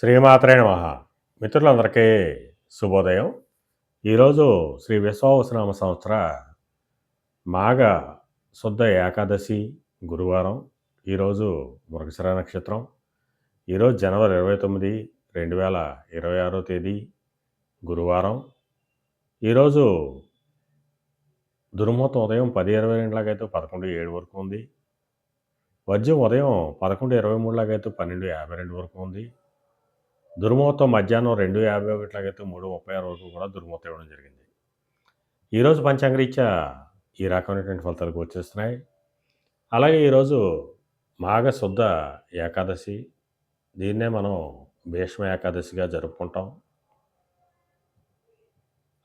శ్రీమాత్రే నమ. మిత్రులందరికీ శుభోదయం. ఈరోజు శ్రీ విశ్వావసనామ సంవత్సర మాఘ శుద్ధ ఏకాదశి గురువారం ఈరోజు మృగశిర నక్షత్రం. ఈరోజు జనవరి ఇరవై తొమ్మిది రెండు వేల ఇరవై ఆరో తేదీ గురువారం. ఈరోజు దుర్ముహూర్తం ఉదయం పది ఇరవై రెండులాగైతే పదకొండు ఏడు వరకు ఉంది. వజ్యం ఉదయం పదకొండు ఇరవై మూడులాగైతే పన్నెండు యాభై రెండు వరకు ఉంది. దుర్ముహూర్తం మధ్యాహ్నం రెండు యాభై ఒకటిలాగైతే మూడు ముప్పై ఆరు వరకు కూడా దుర్ముహూర్తం ఇవ్వడం జరిగింది. ఈరోజు పంచాంగరీత్యా ఈ రకమైనటువంటి ఫలితాలు వచ్చేస్తున్నాయి. అలాగే ఈరోజు మాఘశుద్ధ ఏకాదశి దీన్నే మనం భీష్మ ఏకాదశిగా జరుపుకుంటాం.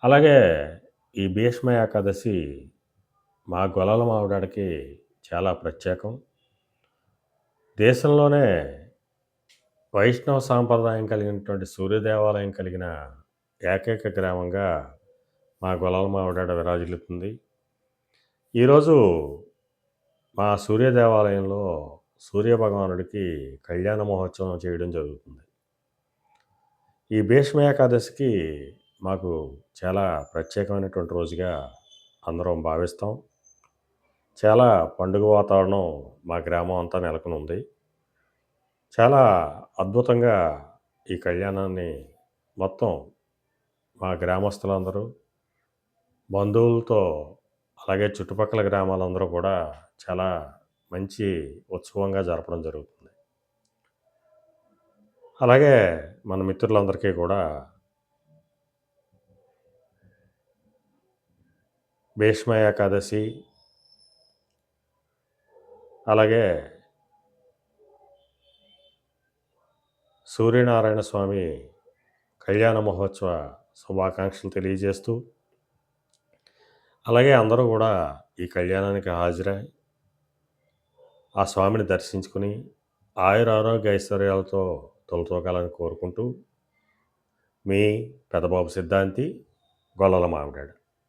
అలాగే ఈ భీష్మ ఏకాదశి మా గొలల మావిడాడికి చాలా ప్రత్యేకం. దేశంలోనే వైష్ణవ సాంప్రదాయం కలిగినటువంటి సూర్య దేవాలయం కలిగిన ఏకైక గ్రామంగా మా గులాల మావిడాడ విరాజిల్లుతుంది ఈరోజు మా సూర్య దేవాలయంలో సూర్య భగవానుడికి కళ్యాణ మహోత్సవం చేయడం జరుగుతుంది. ఈ భీష్మ ఏకాదశికి మాకు చాలా ప్రత్యేకమైనటువంటి రోజుగా అందరం భావిస్తాం. చాలా పండుగ వాతావరణం మా గ్రామం అంతా నెలకొని ఉంది చాలా అద్భుతంగా ఈ కళ్యాణాన్ని మొత్తం మా గ్రామస్తులందరూ బంధువులతో అలాగే చుట్టుపక్కల గ్రామాలందరూ కూడా చాలా మంచి ఉత్సవంగా జరపడం జరుగుతుంది. అలాగే మన మిత్రులందరికీ కూడా భీష్మ ఏకాదశి అలాగే సూర్యనారాయణ స్వామి కళ్యాణ మహోత్సవ శుభాకాంక్షలు తెలియజేస్తూ అలాగే అందరూ కూడా ఈ కళ్యాణానికి హాజరై ఆ స్వామిని దర్శించుకుని ఆయుర ఆరోగ్య ఐశ్వర్యాలతో తొలతోకాలని కోరుకుంటూ మీ పెదబాబు సిద్ధాంతి గొల్లల మామిడాడు